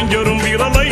ben görüm bir alay